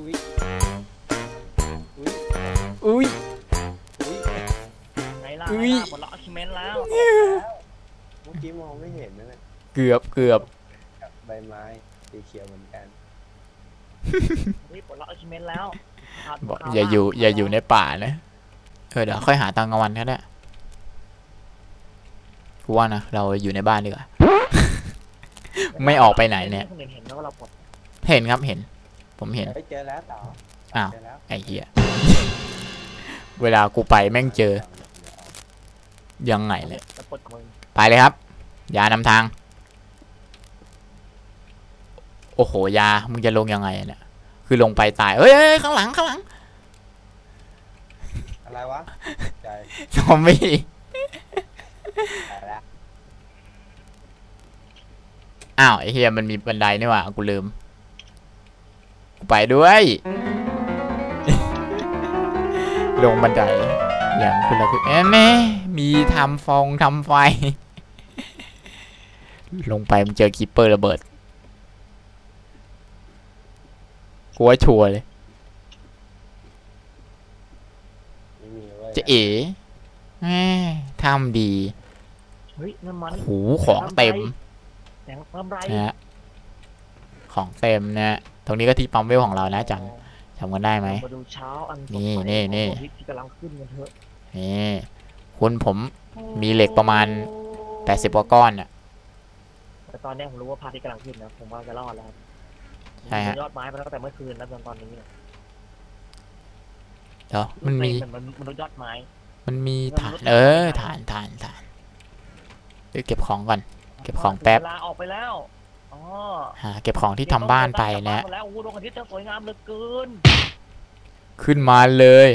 อุ้ยอุ้ยอุ้ยอุ้ยไงล่ะอุ๊ไงยล่ะหมดล็อกอาชิเมนต์แล้วเมื่อกี้มองไม่เห็นนะเนี่ยเกือบเกือบกับใบไม้สีเขียวเหมือนกันเฮ้ยปลดล็อกอาชิเมนต์แล้วขาดบอกขวอย่าอยู่ล่งอย่าอยู่ในป่านะเออเดี๋ยวค่อยหาตังกลางวันก็ได้กูว่านะเราอยู่ในบ้านดีกว่าไม่ออกไปไหนเนี่ยคนอื่นเห็นแล้วว่าเราปลดเห็นครับเห็น ผมเห็นเฮ้ยเจอแล้วต่ออ้าว เจอแล้วไอ้เหี้ย เวลากูไปแม่งเจอ ยังไงเลย จะปลดมึงไปเลยครับ ยานำทาง โอ้โห ยา มึงจะลงยังไงเนี่ย คือลงไปตายเอ้ยเอ้ยข้างหลัง ข้างหลัง อะไรวะใจซอมบี้ตายแล้วอ้าว ไอ้เฮียมันมีบันไดนี่หว่า กูลืม กูไปด้วย ลงบันไดอย่างคุณละคือเอ๊ะแม่มีทำฟองทำไฟ ลงไปมันเจอคีปเปอร์ระเบิดกูว่าชัวร์เลยไม่มีเว้ยจะเอ๋แม่ทำดีเฮ้ยน้ำมันหูของเต็มแสงเพิ่มไรนะฮะของเต็มนะฮะต รงนี้ก็ที่ปั๊มเวลของเรานะจันจำกันได้ไหมมาดูเช้าอันสดนี่ใสนี่นี่ของโลกที่กำลังขึ้นกันเถอะนี่คุณผมมีเหล็กประมาณ80กว่าก้อนอะแต่ตอนเนี้ยผมรู้ว่าพระอาทิตย์กำลังขึ้นนะผมว่าจะรอดแล้วครับใช่ฮะยอดไม้มาตั้งแต่เมื่อคืนแล้วจนตอนนี้เนี่ยเดี๋ยวมันมีมันมันมันรู้ยอดไม้ มันมีฐาน เออฐานฐานฐานเดี๋ยวเก็บของก่อน เก็บของแป๊บเวลาออกไปแล้ว อ๋อหาเก็บของที่ทำบ้านไปนะกลับบ้าหมดแล้วโอ้โหดวงอาทิตย์จะสวยงามเหลือเกินขึ้นมาเลย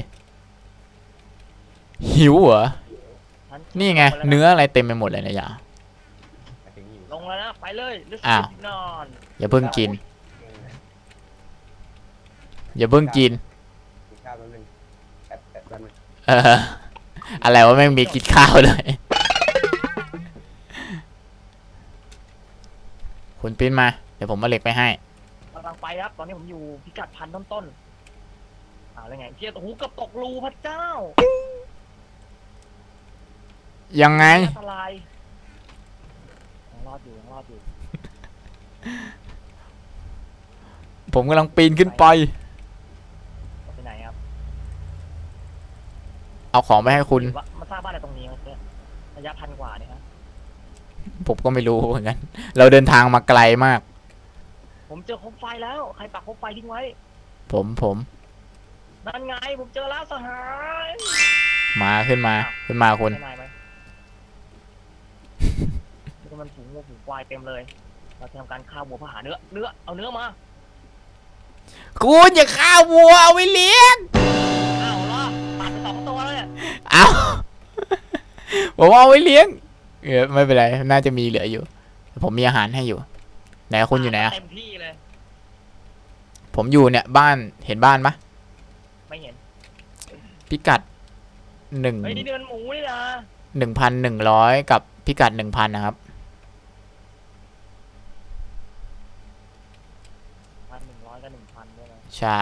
หิวเหรอ ฉันี่ไงลแล้วะเนื้ออะไรเต็มไปหมดเลยนะอย่ามาถึงอยู่ลงแล้วนะไปเลยลึกอ้าว นอนอย่าเพิ่งกิน อย่าเพิ่งกิน กินข้าวแป๊บนึงแป๊บแป๊บแป๊บนึงเออ อะไรว่าแม่งมีกินข้าวเลย คุณปิ้นมา เดี๋ยวผมมาเหล็กไปให้กำลังไปครับ ตอนนี้ผมอยู่พิกัดพันต้นๆอ้าวแล้วไงเทียโอ้โหเกับตกรูพระเจ้า ยังไงอันตรายยังรอดอยู่ยังรอดอยู่ ผมกำลังปีนขึ้นไป ไปไหนครับ เอาของไปให้คุณหรือว่ามาสร้างบ้านอะไรตรงนี้ครับเนี่ยระยะพันกว่าเนี่ยครับ ผมก็ไม่รู้เหมือนกัน เราเดินทางมาไกลมาก ผมเจอโคมไฟแล้ว ใครปักโคมไฟทิ้งไว้ ผมผมนั่นไงผมเจอแล้วสหายมาขึ้นมาขึ้นมาคุณใช่นายไหมนี่มันฝูงวัวฝูงควายเต็มเลย เราจะทำการฆ่าวัวเพื่อหาเนื้อ เนื้อ เอาเนื้อมา คุณอย่าฆ่าวัวเอาไว้เลี้ยงอ้าวเหรอตัดไปสองตัวแล้วเนี่ยเอาผมเอาไว้เลี้ยง เออไม่เป็นไร น่าจะมีเหลืออยู่ ผมมีอาหารให้อยู่ ไหนคุณอยู่ไหนอะเต็มที่เลย ผมอยู่เนี่ยบ้านเห็นบ้านปะไม่เห็น พิกัดหนึ่งเฮ้ยนี่เดือนหมูนี่นะหนึ่งพันหนึ่งร้อยกับพิกัดหนึ่งพันนะครับพันหนึ่งร้อยกับหนึ่งพันด้วยนะใช่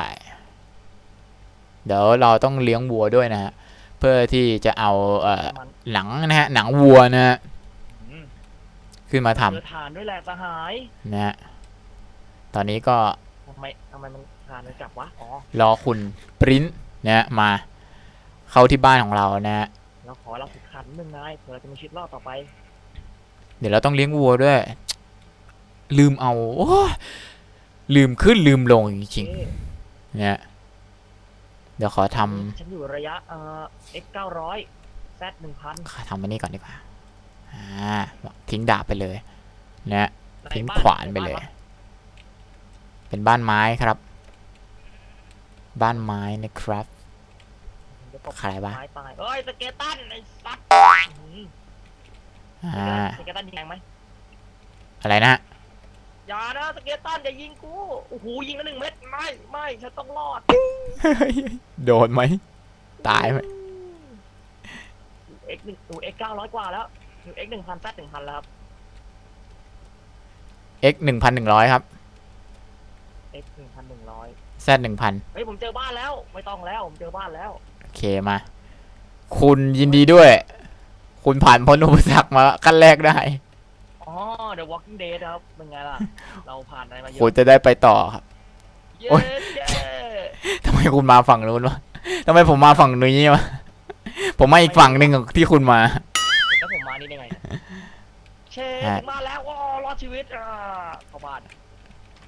เดี๋ยวเราต้องเลี้ยงวัวด้วยนะฮะ เพื่อที่จะเอาเอ่อมันหนังนะฮะ หนังวัวนะฮะอืม ขึ้นมาทเจอทานด้วยแหละสหายำนะฮะตอนนี้ก็ทำไมทำไมมันทานมันกลับวะอ๋อรอคุณปริ้นนะฮะมาเข้าที่บ้านของเรานะฮะเราขอเราฝึกขันหนึ่งนายเผื่อเราจะมีชีวิตรอดต่อไป เดี๋ยวเราต้องเลี้ยงวัวด้วย ลืมเอาโอ้ยลืมขึ้นลืมลงจริงเอ๊ะๆนะฮะเดี๋ยวขอทฉันอยู่ระยะเอ่อ x เก้าร้อย z หนึ่งพันำทำอันนี้ก่อนดีกว่า อ่าทิ้งดาบไปเลยนะฮะทิ้งขวานไปเลย เป็นบ้านไม้ครับ บ้านไม้นะครับใครวะไม้ตายเอ้ยสเกตันไอ้สัตว์อ่าสเกตันยิงแรงไหมอะไรนะฮะอย่านะสเกตันอย่ายิงกูโอ้โหยิงกันหนึ่งเม็ดไม่ไม่ฉันต้องรอดโดนไหมตายไหมเอ็กหนึ่งอูเอ็กเก้าร้อยกว่าแล้ว อยู่เอ็กหนึ่งพันแซดหนึ่งพันแล้วครับ x หนึ่งพันหนึ่งร้อยครับเอ็กหนึ่งพันหนึ่งร้อยแซดหนึ่งพันเฮ้ยผมเจอบ้านแล้ว ไม่ต้องแล้ว ผมเจอบ้านแล้ว โอเคมา คุณยินดีด้วย คุณผ่านพ้นอุปสรรคมาขั้นแรกได้ อ๋อ The Walking Dead ครับ เป็นไงล่ะ เราผ่านอะไรมาเยคุณอะจะได้ไปต่อครับ เย้โอ๊ย เย้ทำไมคุณมาฝั่งนู้นวะทำไมผมมาฝั่งนี้วะผมมาอีกฝั่งหนึ่งของที่คุณมา แล้วผมมานี่ได้ไงเนี่ย เชฟฮะถึงบ้านแล้วว้าวรอดชีวิตอ่าเข้าบ้าน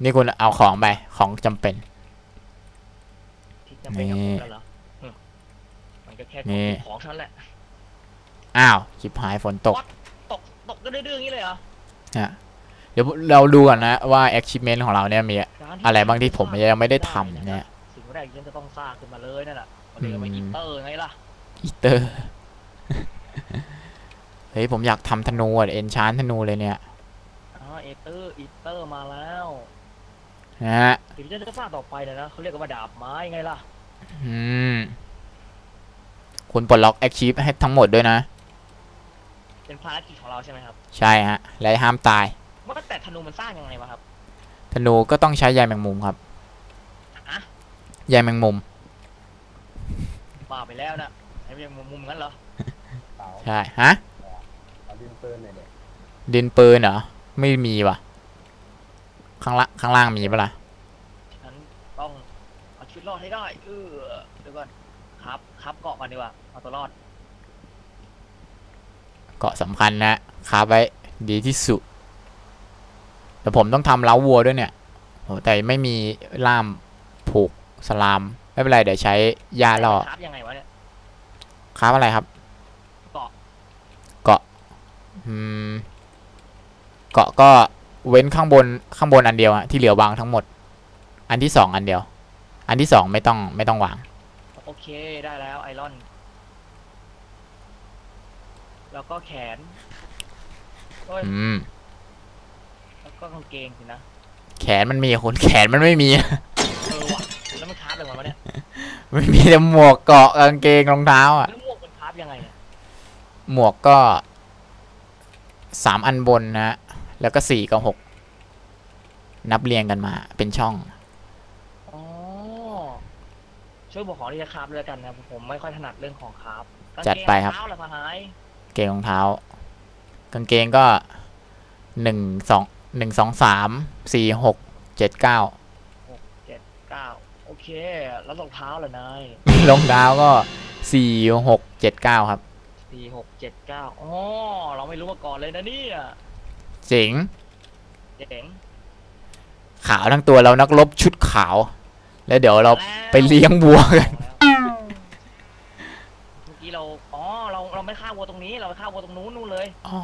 นี่คุณเอาของไปของจำเป็นที่จะเป็นกับนี่ผมแล้วเหรอหึมันก็แค่นี่ของฉันแหละอ้าวชิบหายฝนตก ตกตกก็ดื้อๆอย่างนี้เลยเหรอเดี๋ยวเราดูก่อนนะว่า achievement ของเราเนี่ยมีการที่อะไรบ้างที่ผมยังไม่ได้ทำเนี่ยสิ่งแรกที่ฉันจะต้องสร้างขึ้นมาเลยนั่นแหละมันเรียกว่าอืมอินเตอร์ไงล่ะอีเตอร์ เฮ้ยผมอยากทำธนูอะเอนชานธนูเลยเนี่ยอ๋อเอเตอร์อินเตอร์มาแล้วนะฮะสิ่งที่ฉันจะสร้างต่อไปเนี่ยนะเขาเรียกว่าดาบไม้ไงล่ะ อืม คุณปลดล็อก achieve ให้ทั้งหมดด้วยนะ เป็นภารกิจของเราใช่ไหมครับ ใช่ฮะ และห้ามตายว่าแต่ธนูมันสร้างยังไงวะครับ ธนูก็ต้องใช้ใยแมงมุมครับอะใยแมงมุมบ้าไปแล้วนะไอ้เรื่องมุมๆงั้นเหรอเปล่าใช่ ฮะเอาดิน ปืนหน่อยเด็กดินปืนเหรอ ไม่มีว่ะ ข้างล่างข้างล่างมีปะล่ะฉันต้องเอาชีวิตรอดให้ได้ เออเดี๋ยวก่อนครับครับเกาะก่อนดีกว่าเอาตัวรอดเกาะสำคัญนะคาบไว้ดีที่สุด แต่ผมต้องทำเล้าวัวด้วยเนี่ยโหแต่ไม่มีล่ามผูกสลาม ไม่เป็นไร เดี๋ยวใช้หญ้าล่อครับยังไงวะเนี่ยคาบอะไรครับ เกาะ เกาะ อืม เกาะก็เว้นข้างบนข้างบนอันเดียวอะที่เหลือวางทั้งหมด อันที่สองอันเดียว อันที่สองไม่ต้องไม่ต้องวาง โอเคได้แล้วไอรอน แล้วก็แขนโอ้ยอืมแล้วก็กางเกงสินะแขนมันมีคนแขนมันไม่มีเออว่ะแล้วมันคราฟอะไรวะเนี่ยไม่มีแต่หมวกเกาะกางเกงรองเท้าอะแล้วหมวกมันคราฟยังไงเนี่ยหมวกก็ สามอันบนนะ แล้วก็สี่กับหกนับเรียงกันมาเป็นช่องอ๋อช่วยบอกของที่จะคราฟเลยละกันนะผมไม่ค่อยถนัดเรื่องของคราฟกางเกงจัดไปครับเท้าเหรอพะหายเกงรองเท้า กางเกงก็หนึ่งสองหนึ่งสองสามสี่หกเจ็ดเก้าหกเจ็ดเก้าโอเค แล้วรองเท้าเหรอนายรองเท้าก็สี่หกเจ็ดเก้าครับ สี่หกเจ็ดเก้าอ๋อเราไม่รู้มาก่อนเลยนะเนี่ยเจ๋งเจ๋งขาวทั้งตัวเรานักรบชุดขาว แล้วเดี๋ยวเราแล้วไปเลี้ยงวัวกันเมื่อกี้เราอ๋อเราเราไม่ฆ่าวัวตรงนี้ เราไปฆ่าวัวตรงนู้นนู่นเลยอ๋อ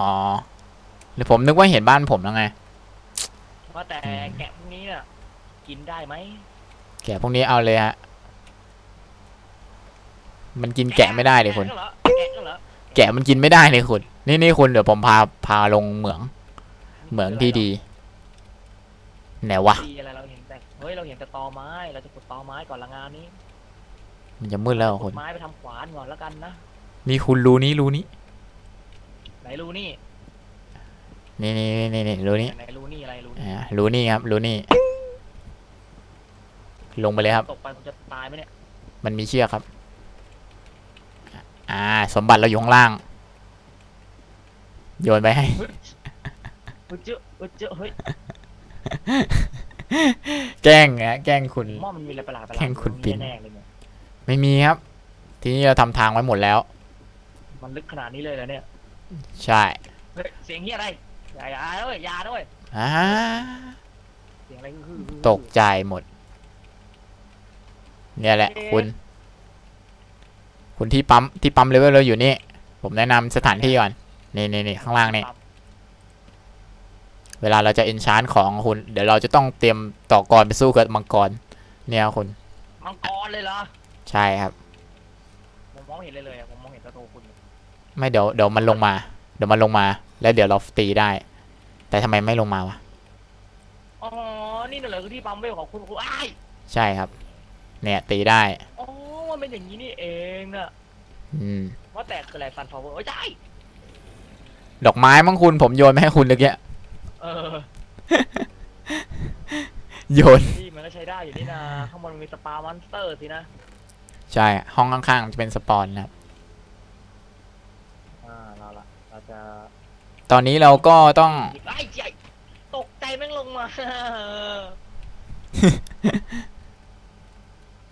เดี๋ยวผมนึกว่าเห็นบ้านผมแล้วไงว่าแต่อืมแกะพวกนี้เนี่ยกินได้ไหมแกะพวกนี้เอาเลยฮะมันกินแกะไม่ได้เลยคุณแกะก็เหรอ แกะก็เหรอแกะมันกินไม่ได้เลยคุณนี่นี่คุณเดี๋ยวผมพาพาลงเหมือง เหมืองที่ดีไหนวะดีอะไรเราเห็นแต่เฮ้ยเราเห็นแต่ตอไม้เราจะขุดตอไม้ก่อนละงานนี้ มันจะมืดแล้วขุคุดณไม้ไปทำขวานก่อนแล้วกันนะนี่คุณรู้นี้รู้นี้ไหนรูนี่นี่นี่นี่นี่รู้นี้ไหนรูนี่อะไรรูนี่อ่ารู้นี่ครับรู้นี่ลงไปเลยครับ ตกไปคุณจะตายไหมเนี่ยมันมีเชือกครับ อ่า สมบัติเราอยู่ข้างล่าง โยนไปให้เฮ้ยเจ้าเฮ้ยเจ้าเฮ้ยแกล้งนะแกล้งคุณ หม้อมันมีอะไรประหลาดประหลาแข่ดงขุดปิ่น แน่ๆเลยเนี่ยไม่มีครับ ทีนี้เราทำทางไว้หมดแล้ว มันลึกขนาดนี้เลยเหรอเนี่ยใช่เฮ้ยเสียงเฮียอะไรอย่าอย่าด้วยอย่าด้วยอ่าเสียงอะไรคือตกใจหมด เนี่ยแหละ คุณ คุณที่ปั๊มที่ปั๊มเลเวลเราอยู่นี่ ผมแนะนำสถานที่ก่อน นี่นี่นี่ข้างล่างนี่ เวลาเราจะเอนชานของคุณ เดี๋ยวเราจะต้องเตรียมต่อกรไปสู้กับมังกร เนี่ยคุณ มังกรเลยเหรอ ใช่ครับ ผมมองไม่เห็นเลยเลยอะผมมองเห็นแต่ตัวคุณ ไม่เดี๋ยวเดี๋ยวมันลงมา เดี๋ยวมันลงมา แล้วเดี๋ยวเราตีได้ แต่ทำไมไม่ลงมาวะ อ๋อ นี่น่ะเหรอคือที่ปั๊มเวลของคุณคุณอ้ายใช่ครับ เนี่ยตีได้ อ๋อมันเป็น อย่างนี้นี่เองน่ะอืมว่าแต่คืออะไรซันฟลาวเวอร์เอ้ยใช่ดอกไม้มั้งคุณผมโยนไปให้คุณเมื่อกี้เออโยนที่มันก็ใช้ได้อยู่นี่นะข้างบนมีสปามอนสเตอร์สินะใช่ห้องข้างๆจะเป็นสปอนนะครับอ่าเราละเราจะตอนนี้เราก็ต้องไอ้ใหญ่ตกใจแม่งลงมา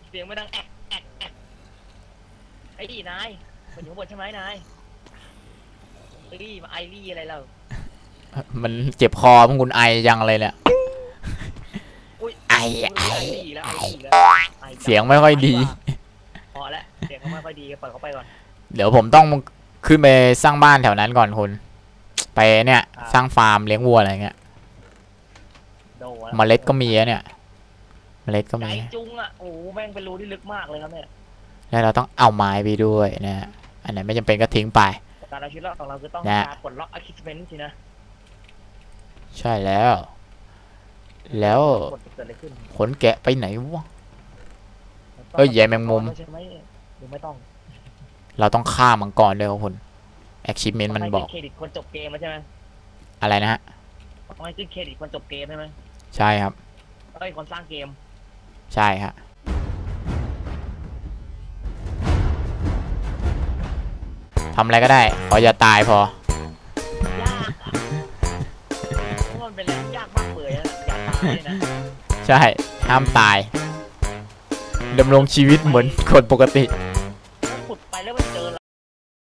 เสียงไม่ดังแอะแอะแอะ ไอ้ดีนายมันอยู่ข้างบนใช่ไหมนายไอ้ดีมาไอรี่อะไรเรามันเจ็บคอพวกคุณไอยังเลยเนี่ย อุ้ยไอไอไอรี่แล้วไอรี่แล้วไอจับเสียงไม่ค่อยดี พอแล้วเสียงเขาไม่ค่อยดีปล่อยเขาไปก่อน เดี๋ยวผมต้องขึ้นไปสร้างบ้านแถวนั้นก่อนคุณ ไปเนี่ยครับสร้างฟาร์มเลี้ยงวัวอะไรเงี้ยโดนเมล็ดก็มีอะเนี่ย เมล็ดก็ใจมี จุงอะโอ้โหแม่งเป็นรูที่ลึกมากเลยครับเนี่ย แล้วเราต้องเอาไม้ไปด้วยนะฮะอันไหนไม่จำเป็นก็ทิ้งไปการเอาชีวิตรอดของเราคือต้องนะการปลดล็อกอะคิสเมนต์สินะใช่แล้ว แล้วกดเกิดอะไรขึ้นขนแกะไปไหนวะ เอ้ยใยแมงมุม ใช่ไหมหรือไม่ต้องเราต้องฆ่ามังกรด้วยครับคุณ achievement มันให้บอกขึ้เครดิตคนจบเกมแล้วใช่ไหมอะไรนะฮะ ต้องให้ขึ้นเครดิตคนจบเกมใช่ไหมใช่ครับ เอ้ยคนสร้างเกม ใช่ฮะ ทำอะไรก็ได้ขออย่าตายพอ ยากอะเพราะมันเป็นเรื่องยากมากเลยนะอยากตายเลยนะใช่ห้ามตายดำรงชีวิตเหมือนคนปกติเ